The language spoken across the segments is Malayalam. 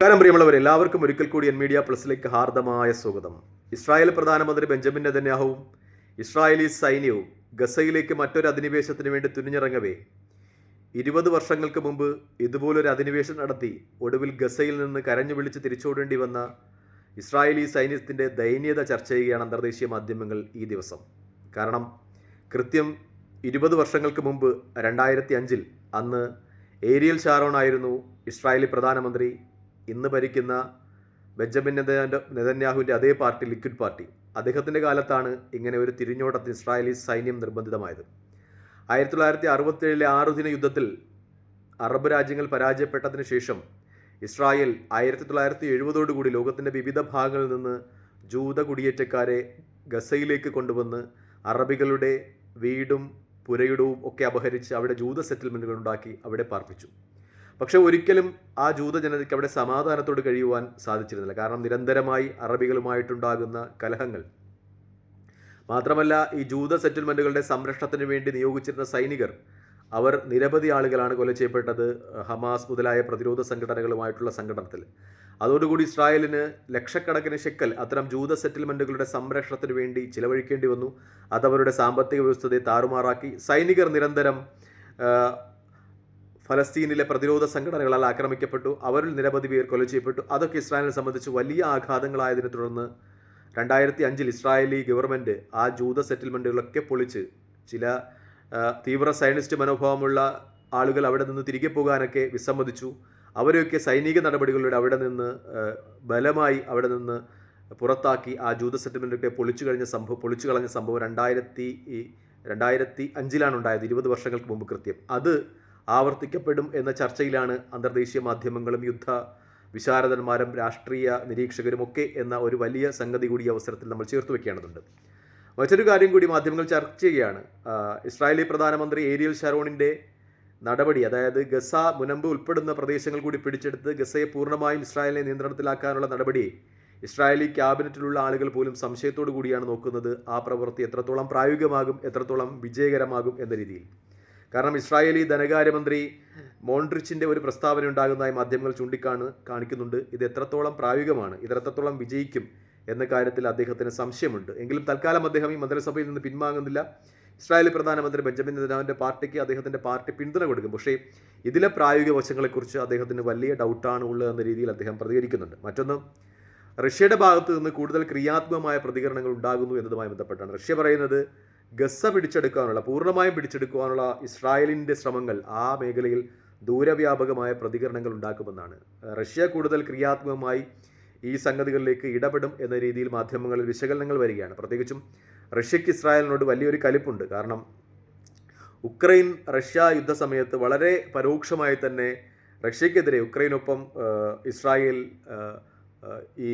നമസ്കാരം പ്രിയമുള്ളവർ എല്ലാവർക്കും ഒരിക്കൽ കൂടി എൻ മീഡിയ പ്ലസിലേക്ക് ഹാർദമായ സ്വാഗതം. ഇസ്രായേൽ പ്രധാനമന്ത്രി ബെഞ്ചമിൻ നെതന്യാഹുവും ഇസ്രായേലി സൈന്യവും ഗസയിലേക്ക് മറ്റൊരു അധിനിവേശത്തിന് വേണ്ടി തുനിഞ്ഞിറങ്ങവേ. ഇരുപത് വർഷങ്ങൾക്ക് മുമ്പ് ഇതുപോലൊരു അധിനിവേശം നടത്തി ഒടുവിൽ ഗസയിൽ നിന്ന് കരഞ്ഞു വിളിച്ച് തിരിച്ചോടേണ്ടി വന്ന ഇസ്രായേലി സൈന്യത്തിന്റെ ദയനീയത ചർച്ച ചെയ്യുകയാണ് അന്തർദേശീയ മാധ്യമങ്ങൾ ഈ ദിവസം. കാരണം കൃത്യം ഇരുപത് വർഷങ്ങൾക്ക് മുമ്പ് രണ്ടായിരത്തി അഞ്ചിൽ അന്ന് ഏരിയൽ ഷാരോൺ ആയിരുന്നു ഇസ്രായേലി പ്രധാനമന്ത്രി ഇന്ന് ഭരിക്കുന്ന ബെഞ്ചമിൻ നെതന്യാ- നെതന്യാഹുവിന്റെ അതേ പാർട്ടി ലിക്വിഡ് പാർട്ടി. അദ്ദേഹത്തിന്റെ കാലത്താണ് ഇങ്ങനെ ഒരു തിരിഞ്ഞോട്ടത്തിന് ഇസ്രായേലി സൈന്യം നിർബന്ധിതമായത്. ആയിരത്തി തൊള്ളായിരത്തി അറുപത്തേഴിലെ ആറുദിന യുദ്ധത്തിൽ അറബ് രാജ്യങ്ങൾ പരാജയപ്പെട്ടതിന് ശേഷം ഇസ്രായേൽ ആയിരത്തി തൊള്ളായിരത്തി എഴുപതോടുകൂടി ലോകത്തിന്റെ വിവിധ ഭാഗങ്ങളിൽ നിന്ന് ജൂത കുടിയേറ്റക്കാരെ ഗസയിലേക്ക് കൊണ്ടുവന്ന് അറബികളുടെ വീടും പുരയിടവും ഒക്കെ അപഹരിച്ച് അവിടെ ജൂത സെറ്റിൽമെന്റുകൾ ഉണ്ടാക്കി അവിടെ പാർപ്പിച്ചു. പക്ഷെ ഒരിക്കലും ആ ജൂത ജനതയ്ക്ക് അവിടെ സമാധാനത്തോട് കഴിയുവാൻ സാധിച്ചിരുന്നില്ല. കാരണം നിരന്തരമായി അറബികളുമായിട്ടുണ്ടാകുന്ന കലഹങ്ങൾ. മാത്രമല്ല ഈ ജൂത സെറ്റിൽമെന്റുകളുടെ സംരക്ഷണത്തിന് വേണ്ടി നിയോഗിച്ചിരുന്ന സൈനികർ അവർ നിരവധി ആളുകളാണ് കൊല ചെയ്യപ്പെട്ടത് ഹമാസ് മുതലായ പ്രതിരോധ സംഘടനകളുമായിട്ടുള്ള സംഘടനത്തിൽ. അതോടുകൂടി ഇസ്രായേലിന് ലക്ഷക്കണക്കിന് ഷെക്കൽ അത്തരം ജൂത സെറ്റിൽമെന്റുകളുടെ സംരക്ഷണത്തിന് വേണ്ടി ചിലവഴിക്കേണ്ടി വന്നു. അതവരുടെ സാമ്പത്തിക വ്യവസ്ഥയെ താറുമാറാക്കി. സൈനികർ നിരന്തരം ഫലസ്തീനിലെ പ്രതിരോധ സംഘടനകളാൽ ആക്രമിക്കപ്പെട്ടു അവരിൽ നിരവധി പേർ കൊല ചെയ്യപ്പെട്ടു. അതൊക്കെ ഇസ്രായേലിനെ സംബന്ധിച്ച് വലിയ ആഘാതങ്ങളായതിനെ തുടർന്ന് രണ്ടായിരത്തി അഞ്ചിൽ ഇസ്രായേലി ഗവൺമെന്റ് ആ ജൂത സെറ്റിൽമെന്റുകളൊക്കെ പൊളിച്ച് ചില തീവ്ര സയനിസ്റ്റ് മനോഭാവമുള്ള ആളുകൾ അവിടെ നിന്ന് തിരികെ പോകാനൊക്കെ വിസമ്മതിച്ചു. അവരെയൊക്കെ സൈനിക നടപടികളിലൂടെ അവിടെ നിന്ന് ബലമായി അവിടെ നിന്ന് പുറത്താക്കി ആ ജൂത സെറ്റിൽമെന്റൊക്കെ പൊളിച്ചു കഴിഞ്ഞ സംഭവം പൊളിച്ചു കളഞ്ഞ സംഭവം രണ്ടായിരത്തി രണ്ടായിരത്തി അഞ്ചിലാണ് ഉണ്ടായത് ഇരുപത് വർഷങ്ങൾക്ക് മുമ്പ് കൃത്യം. അത് ആവർത്തിക്കപ്പെടും എന്ന ചർച്ചയിലാണ് അന്തർദേശീയ മാധ്യമങ്ങളും യുദ്ധ വിശാരദന്മാരും രാഷ്ട്രീയ നിരീക്ഷകരും ഒക്കെ എന്ന ഒരു വലിയ സംഗതി കൂടി അവസരത്തിൽ നമ്മൾ ചേർത്ത് വെക്കേണ്ടതുണ്ട്. മറ്റൊരു കാര്യം കൂടി മാധ്യമങ്ങൾ ചർച്ച ചെയ്യുകയാണ്. ഇസ്രായേലി പ്രധാനമന്ത്രി ഏരിയൽ ഷറോണിന്റെ നടപടി അതായത് ഗസ മുനമ്പ് ഉൾപ്പെടുന്ന പ്രദേശങ്ങൾ കൂടി പിടിച്ചെടുത്ത് ഗസയെ പൂർണമായും ഇസ്രായേലിനെ നിയന്ത്രണത്തിലാക്കാനുള്ള നടപടി ഇസ്രായേലി ക്യാബിനറ്റിലുള്ള ആളുകൾ പോലും സംശയത്തോടു കൂടിയാണ് നോക്കുന്നത് ആ പ്രവൃത്തി എത്രത്തോളം പ്രായോഗികമാകും എത്രത്തോളം വിജയകരമാകും എന്ന രീതിയിൽ. കാരണം ഇസ്രായേലി ധനകാര്യമന്ത്രി മോൺട്രിച്ചിന്റെ ഒരു പ്രസ്താവന ഉണ്ടാകുന്നതായി മാധ്യമങ്ങൾ ചൂണ്ടിക്കാണ് കാണിക്കുന്നുണ്ട്. ഇത് എത്രത്തോളം പ്രായോഗികമാണ് ഇത് എത്രത്തോളം വിജയിക്കും എന്ന കാര്യത്തിൽ അദ്ദേഹത്തിന് സംശയമുണ്ട്. എങ്കിലും തൽക്കാലം അദ്ദേഹം ഈ മന്ത്രിസഭയിൽ നിന്ന് പിൻവാങ്ങുന്നില്ല. ഇസ്രായേലി പ്രധാനമന്ത്രി ബെഞ്ചമിൻ നെതന്യാഹുവിന്റെ പാർട്ടിക്ക് അദ്ദേഹത്തിന്റെ പാർട്ടി പിന്തുണ കൊടുക്കും. പക്ഷേ ഇതിലെ പ്രായോഗിക വശങ്ങളെക്കുറിച്ച് അദ്ദേഹത്തിന് വലിയ ഡൗട്ടാണ് ഉള്ളത് എന്ന രീതിയിൽ അദ്ദേഹം പ്രതികരിക്കുന്നുണ്ട്. മറ്റൊന്ന് റഷ്യയുടെ ഭാഗത്ത് നിന്ന് കൂടുതൽ ക്രിയാത്മകമായ പ്രതികരണങ്ങൾ ഉണ്ടാകുന്നു എന്നതുമായി ബന്ധപ്പെട്ടാണ്. റഷ്യ പറയുന്നത് ഗസ പിടിച്ചെടുക്കാനുള്ള പൂർണമായും പിടിച്ചെടുക്കുവാനുള്ള ഇസ്രായേലിന്റെ ശ്രമങ്ങൾ ആ മേഖലയിൽ ദൂരവ്യാപകമായ പ്രതികരണങ്ങൾ ഉണ്ടാക്കുമെന്നാണ്. റഷ്യ കൂടുതൽ ക്രിയാത്മകമായി ഈ സംഗതികളിലേക്ക് ഇടപെടും എന്ന രീതിയിൽ മാധ്യമങ്ങളിൽ വിശകലനങ്ങൾ വരികയാണ്. പ്രത്യേകിച്ചും റഷ്യക്ക് ഇസ്രായേലിനോട് വലിയൊരു കലിപ്പുണ്ട്. കാരണം ഉക്രൈൻ റഷ്യ യുദ്ധ സമയത്ത് വളരെ പരോക്ഷമായി തന്നെ റഷ്യക്കെതിരെ ഉക്രൈനൊപ്പം ഇസ്രായേൽ ഈ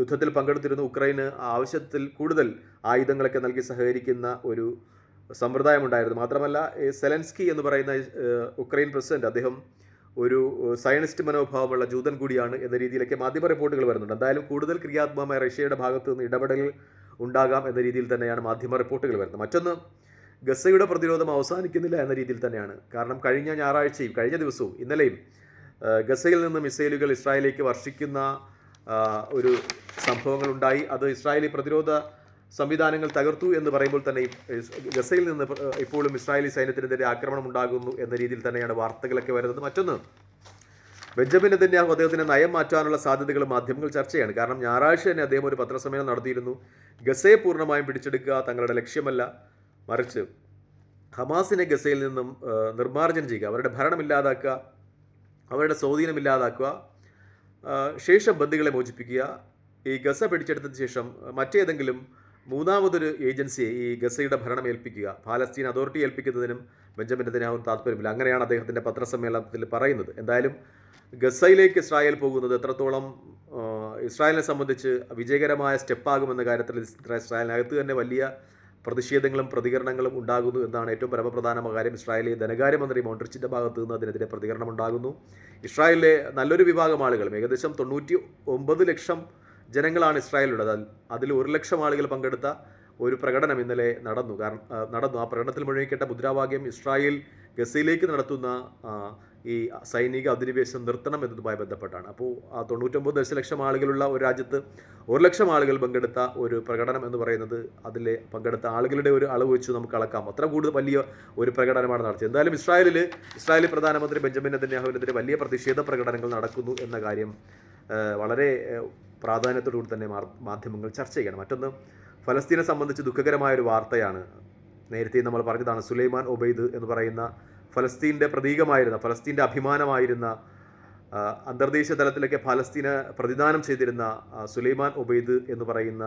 യുദ്ധത്തിൽ പങ്കെടുത്തിരുന്ന ഉക്രൈന് ആവശ്യത്തിൽ കൂടുതൽ ആയുധങ്ങളൊക്കെ നൽകി സഹകരിക്കുന്ന ഒരു സമ്പ്രദായമുണ്ടായിരുന്നു. മാത്രമല്ല സെലൻസ്കി എന്ന് പറയുന്ന ഉക്രൈൻ പ്രസിഡന്റ് അദ്ദേഹം ഒരു സയനിസ്റ്റ് മനോഭാവമുള്ള ജൂതൻ കൂടിയാണ് എന്ന രീതിയിലൊക്കെ മാധ്യമ റിപ്പോർട്ടുകൾ വരുന്നുണ്ട്. എന്തായാലും കൂടുതൽ ക്രിയാത്മകമായ റഷ്യയുടെ ഭാഗത്തു നിന്ന് ഇടപെടൽ ഉണ്ടാകാം എന്ന രീതിയിൽ തന്നെയാണ് മാധ്യമ റിപ്പോർട്ടുകൾ വരുന്നത്. മറ്റൊന്ന് ഗസയുടെ പ്രതിരോധം അവസാനിക്കുന്നില്ല എന്ന രീതിയിൽ തന്നെയാണ്. കാരണം കഴിഞ്ഞ ഞായറാഴ്ചയും കഴിഞ്ഞ ദിവസവും ഇന്നലെയും ഗസയിൽ നിന്ന് മിസൈലുകൾ ഇസ്രായേലിലേക്ക് വർഷിക്കുന്ന ഒരു സംഭവങ്ങൾ ഉണ്ടായി അത് ഇസ്രായേലി പ്രതിരോധ സംവിധാനങ്ങൾ തകർത്തു എന്ന് പറയുമ്പോൾ തന്നെ ഗസയിൽ നിന്ന് ഇപ്പോഴും ഇസ്രായേലി സൈന്യത്തിനെതിരെ ആക്രമണം ഉണ്ടാകുന്നു എന്ന രീതിയിൽ തന്നെയാണ് വാർത്തകളൊക്കെ വരുന്നത്. മറ്റൊന്ന് ബെഞ്ചമിൻ നെതന്യാഹു അദ്ദേഹത്തിന് നയം മാറ്റാനുള്ള സാധ്യതകൾ മാധ്യമങ്ങൾ ചർച്ചയാണ്. കാരണം ഞായറാഴ്ച തന്നെ അദ്ദേഹം ഒരു പത്രസമ്മേളനം നടത്തിയിരുന്നു. ഗസയെ പൂർണമായും പിടിച്ചെടുക്കുക തങ്ങളുടെ ലക്ഷ്യമല്ല. മറിച്ച് ഹമാസിനെ ഗസയിൽ നിന്നും നിർമ്മാർജനം ചെയ്യുക അവരുടെ ഭരണമില്ലാതാക്കുക അവരുടെ സ്വാധീനമില്ലാതാക്കുക ശേഷം ബന്ദികളെ മോചിപ്പിക്കുക. ഈ ഗസ പിടിച്ചെടുത്തതിന് ശേഷം മറ്റേതെങ്കിലും മൂന്നാമതൊരു ഏജൻസിയെ ഈ ഗസയുടെ ഭരണം ഏൽപ്പിക്കുക പാലസ്തീൻ അതോറിറ്റി ഏൽപ്പിക്കുന്നതിനും ബെഞ്ചമിൻ നെതന്യാഹു താല്പര്യമില്ല അങ്ങനെയാണ് അദ്ദേഹത്തിന്റെ പത്രസമ്മേളനത്തിൽ പറയുന്നത്. എന്തായാലും ഗസയിലേക്ക് ഇസ്രായേൽ പോകുന്നത് എത്രത്തോളം ഇസ്രായേലിനെ സംബന്ധിച്ച് വിജയകരമായ സ്റ്റെപ്പാകുമെന്ന കാര്യത്തിൽ ഇസ്രാ- ഇസ്രായേലിനകത്ത് തന്നെ വലിയ പ്രതിഷേധങ്ങളും പ്രതികരണങ്ങളും ഉണ്ടാകുന്നു എന്നാണ് ഏറ്റവും പരമപ്രധാനമായ കാര്യം. ഇസ്രായേലി ധനകാര്യമന്ത്രി മോൺട്രിച്ചിന്റെ ഭാഗത്തു നിന്ന് അതിനെതിരെ പ്രതികരണം ഉണ്ടാകുന്നു. ഇസ്രായേലിലെ നല്ലൊരു വിഭാഗം ആളുകൾ ഏകദേശം തൊണ്ണൂറ്റി ഒമ്പത് ലക്ഷം ജനങ്ങളാണ് ഇസ്രായേലുള്ളത് അതിൽ ഒരു ലക്ഷം ആളുകൾ പങ്കെടുത്ത ഒരു പ്രകടനം ഇന്നലെ നടന്നു. കാരണം നടന്നു. ആ പ്രകടനത്തിൽ മുഴുകിക്കേണ്ട മുദ്രാവാക്യം ഇസ്രായേൽ ഗസയിലേക്ക് നടത്തുന്ന ഈ സൈനിക അധിനിവേശം നിർത്തണം എന്നതുമായി ബന്ധപ്പെട്ടാണ്. അപ്പോൾ ആ തൊണ്ണൂറ്റൊമ്പത് ദശലക്ഷം ആളുകളുള്ള ഒരു രാജ്യത്ത് ഒരു ലക്ഷം ആളുകൾ പങ്കെടുത്ത ഒരു പ്രകടനം എന്ന് പറയുന്നത് അതിലെ പങ്കെടുത്ത ആളുകളുടെ ഒരു അളവ് വെച്ച് നമുക്ക് അളക്കാം. അത്ര കൂടുതൽ വലിയ ഒരു പ്രകടനമാണ് നടത്തിയത്. എന്തായാലും ഇസ്രായേലിൽ ഇസ്രായേലി പ്രധാനമന്ത്രി ബെഞ്ചമിൻ നെതന്യാഹുവിനെതിരെ വലിയ പ്രതിഷേധ പ്രകടനങ്ങൾ നടക്കുന്നു എന്ന കാര്യം വളരെ പ്രാധാന്യത്തോടുകൂടി തന്നെ മാധ്യമങ്ങൾ ചർച്ച ചെയ്യണം. മറ്റൊന്ന് ഫലസ്തീനെ സംബന്ധിച്ച് ദുഃഖകരമായ ഒരു വാർത്തയാണ്. നേരത്തെ നമ്മൾ പറഞ്ഞതാണ് സുലൈമാൻ ഒബൈദ് എന്ന് പറയുന്ന ഫലസ്തീന്റെ പ്രതീകമായിരുന്ന ഫലസ്തീന്റെ അഭിമാനമായിരുന്ന അന്തർദേശീയ തലത്തിലൊക്കെ ഫലസ്തീനെ പ്രതിദാനം ചെയ്തിരുന്ന സുലൈമാൻ ഒബൈദ് എന്ന് പറയുന്ന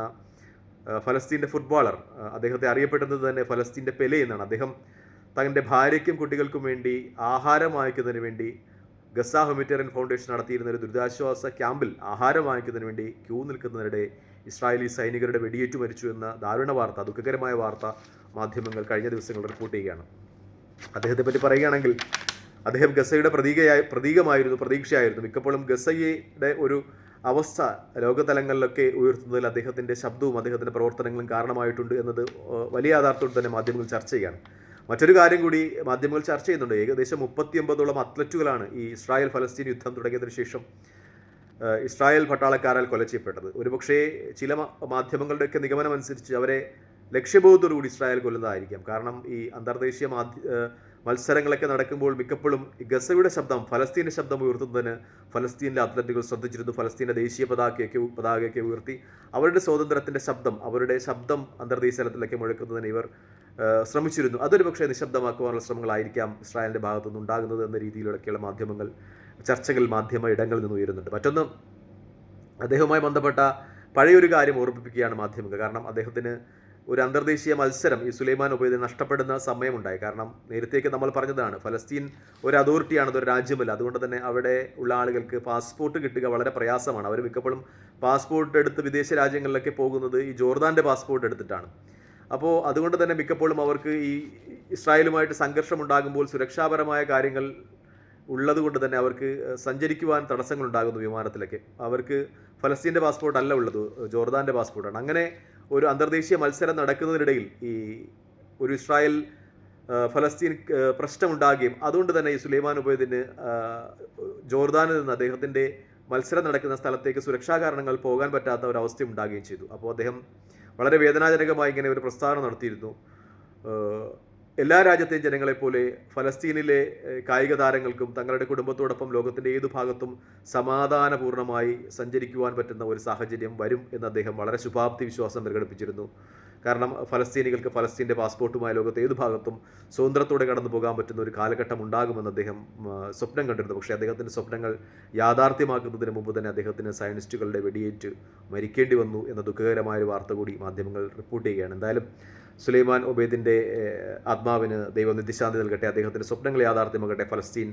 ഫലസ്തീന്റെ ഫുട്ബോളർ അദ്ദേഹത്തെ അറിയപ്പെടുന്നത് തന്നെ ഫലസ്തീന്റെ പെലെ എന്നാണ്. അദ്ദേഹം തന്റെ ഭാര്യയ്ക്കും കുട്ടികൾക്കും വേണ്ടി ആഹാരം വാങ്ങിക്കുന്നതിന് വേണ്ടി ഗസ ഹ്യൂമിറ്റേറിയൻ ഫൗണ്ടേഷൻ നടത്തിയിരുന്ന ഒരു ദുരിതാശ്വാസ ക്യാമ്പിൽ ആഹാരം വാങ്ങിക്കുന്നതിന് വേണ്ടി ക്യൂ നിൽക്കുന്നതിനിടെ ഇസ്രായേലി സൈനികരുടെ വെടിയേറ്റു മരിച്ചു എന്ന ദാരുണ വാർത്ത ദുഃഖകരമായ വാർത്ത മാധ്യമങ്ങൾ കഴിഞ്ഞ ദിവസങ്ങളിൽ റിപ്പോർട്ട് ചെയ്യുകയാണ്. അദ്ദേഹത്തെ പറ്റി പറയുകയാണെങ്കിൽ അദ്ദേഹം ഗസയുടെ പ്രതീകയായി പ്രതീകമായിരുന്നു പ്രതീക്ഷയായിരുന്നു. മിക്കപ്പോഴും ഗസയുടെ ഒരു അവസ്ഥ ലോകതലങ്ങളിലൊക്കെ ഉയർത്തുന്നതിൽ അദ്ദേഹത്തിന്റെ ശബ്ദവും അദ്ദേഹത്തിന്റെ പ്രവർത്തനങ്ങളും കാരണമായിട്ടുണ്ട് എന്നത് വലിയ യാഥാർത്ഥ്യം തന്നെ മാധ്യമങ്ങൾ ചർച്ച ചെയ്യുകയാണ് മറ്റൊരു കാര്യം കൂടി മാധ്യമങ്ങൾ ചർച്ച ചെയ്യുന്നുണ്ട്. ഏകദേശം മുപ്പത്തിയൊമ്പതോളം അത്ലറ്റുകളാണ് ഈ ഇസ്രായേൽ ഫലസ്തീൻ യുദ്ധം തുടങ്ങിയതിനു ശേഷം ഇസ്രായേൽ പട്ടാളക്കാരാൽ കൊല ചെയ്യപ്പെട്ടത് ഒരുപക്ഷേ ചില മാധ്യമങ്ങളുടെയൊക്കെ നിഗമനമനുസരിച്ച് അവരെ ലക്ഷ്യബോധത്തോടുകൂടി ഇസ്രായേൽ കൊല്ലുന്നതായിരിക്കാം. കാരണം ഈ അന്തർദേശീയ മാധ്യ മത്സരങ്ങളൊക്കെ നടക്കുമ്പോൾ മിക്കപ്പോഴും ഗസയുടെ ശബ്ദം ഫലസ്തീന്റെ ശബ്ദം ഉയർത്തുന്നതിന് ഫലസ്തീനിലെ അത്ലറ്റുകൾ ശ്രദ്ധിച്ചിരുന്നു. ഫലസ്തീന്റെ ദേശീയ പതാകയൊക്കെ പതാകയൊക്കെ ഉയർത്തി അവരുടെ സ്വാതന്ത്ര്യത്തിന്റെ ശബ്ദം അവരുടെ ശബ്ദം അന്തർദേശീയ തലത്തിലൊക്കെ മുഴക്കുന്നതിന് ഇവർ ശ്രമിച്ചിരുന്നു. അതൊരു പക്ഷേ നിശബ്ദമാക്കുവാനുള്ള ശ്രമങ്ങളായിരിക്കാം ഇസ്രായേലിന്റെ ഭാഗത്തുനിന്ന് ഉണ്ടാകുന്നത് എന്ന രീതിയിലൊക്കെയുള്ള മാധ്യമങ്ങൾ ചർച്ചകൾ മാധ്യമ ഇടങ്ങളിൽ നിന്ന് ഉയരുന്നുണ്ട്. മറ്റൊന്ന് അദ്ദേഹവുമായി ബന്ധപ്പെട്ട പഴയൊരു കാര്യം ഓർമ്മിപ്പിക്കുകയാണ് മാധ്യമങ്ങൾ. കാരണം അദ്ദേഹത്തിന് ഒരു അന്തർദേശീയ മത്സരം ഈ സുലൈമാൻ ഉബൈദ് നഷ്ടപ്പെടുന്ന സമയമുണ്ടായി. കാരണം നേരത്തേക്ക് നമ്മൾ പറഞ്ഞതാണ് ഫലസ്തീൻ ഒരു അതോറിറ്റിയാണ് അതൊരു രാജ്യമല്ല. അതുകൊണ്ട് തന്നെ അവിടെ ഉള്ള ആളുകൾക്ക് പാസ്പോർട്ട് കിട്ടുക വളരെ പ്രയാസമാണ്. അവർ മിക്കപ്പോഴും പാസ്പോർട്ട് എടുത്ത് വിദേശ രാജ്യങ്ങളിലൊക്കെ പോകുന്നത് ഈ ജോർദാന്റെ പാസ്പോർട്ട് എടുത്തിട്ടാണ്. അപ്പോൾ അതുകൊണ്ട് തന്നെ മിക്കപ്പോഴും അവർക്ക് ഈ ഇസ്രായേലുമായിട്ട് സംഘർഷം ഉണ്ടാകുമ്പോൾ സുരക്ഷാപരമായ കാര്യങ്ങൾ ഉള്ളതുകൊണ്ട് തന്നെ അവർക്ക് സഞ്ചരിക്കുവാൻ തടസ്സങ്ങളുണ്ടാകുന്നു വിമാനത്തിലൊക്കെ. അവർക്ക് ഫലസ്തീന്റെ പാസ്പോർട്ട് അല്ല ഉള്ളത് ജോർദാന്റെ പാസ്പോർട്ടാണ്. അങ്ങനെ ഒരു അന്തർദേശീയ മത്സരം നടക്കുന്നതിനിടയിൽ ഈ ഒരു ഇസ്രായേൽ ഫലസ്തീൻ പ്രശ്നമുണ്ടാകുകയും അതുകൊണ്ട് തന്നെ ഈ സുലൈമാൻ ഉബൈദിന് ജോർദാനിൽ നിന്ന് അദ്ദേഹത്തിന്റെ മത്സരം നടക്കുന്ന സ്ഥലത്തേക്ക് സുരക്ഷാ കാരണങ്ങൾ പോകാൻ പറ്റാത്ത ഒരു അവസ്ഥ ഉണ്ടാകുകയും ചെയ്തു. അപ്പോൾ അദ്ദേഹം വളരെ വേദനാജനകമായി ഇങ്ങനെ ഒരു പ്രസ്താവന നടത്തിയിരുന്നു. എല്ലാ രാജ്യത്തെയും ജനങ്ങളെപ്പോലെ ഫലസ്തീനിലെ കായിക താരങ്ങൾക്കും തങ്ങളുടെ കുടുംബത്തോടൊപ്പം ലോകത്തിന്റെ ഏതു ഭാഗത്തും സമാധാനപൂർണമായി സഞ്ചരിക്കുവാൻ പറ്റുന്ന ഒരു സാഹചര്യം വരും എന്ന് അദ്ദേഹം വളരെ ശുഭാപ്തി വിശ്വാസം പ്രകടിപ്പിച്ചിരുന്നു. കാരണം ഫലസ്തീനികൾക്ക് ഫലസ്തീന്റെ പാസ്പോർട്ടുമായി ലോകത്തെ ഏതു ഭാഗത്തും സ്വതന്ത്രത്തോടെ കടന്നു പോകാൻ പറ്റുന്ന ഒരു കാലഘട്ടം ഉണ്ടാകുമെന്ന് അദ്ദേഹം സ്വപ്നം കണ്ടിരുന്നു. പക്ഷേ അദ്ദേഹത്തിന്റെ സ്വപ്നങ്ങൾ യാഥാർത്ഥ്യമാക്കുന്നതിന് മുമ്പ് തന്നെ അദ്ദേഹത്തിന് സയനിസ്റ്റുകളുടെ വെടിയേറ്റ് മരിക്കേണ്ടി വന്നു എന്ന ദുഃഖകരമായ ഒരു വാർത്ത കൂടി മാധ്യമങ്ങൾ റിപ്പോർട്ട് ചെയ്യുകയാണ്. എന്തായാലും സുലൈമാൻ ഒബേദിന്റെ ആത്മാവിന് ദൈവം നിത്യശാന്തി നൽകട്ടെ അദ്ദേഹത്തിന്റെ സ്വപ്നങ്ങൾ യാഥാർത്ഥ്യമാകട്ടെ ഫലസ്തീൻ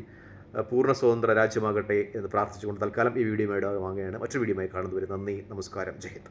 പൂർണ സ്വതന്ത്ര രാജ്യമാകട്ടെ എന്ന് പ്രാർത്ഥിച്ചുകൊണ്ട് തൽക്കാലം ഈ വീഡിയോയുമായി ഇടവാങ്ങുകയാണ് മറ്റൊരു വീഡിയോയുമായി കാണുന്നവരെ നന്ദി നമസ്കാരം ജയ് ഹിന്ദ്.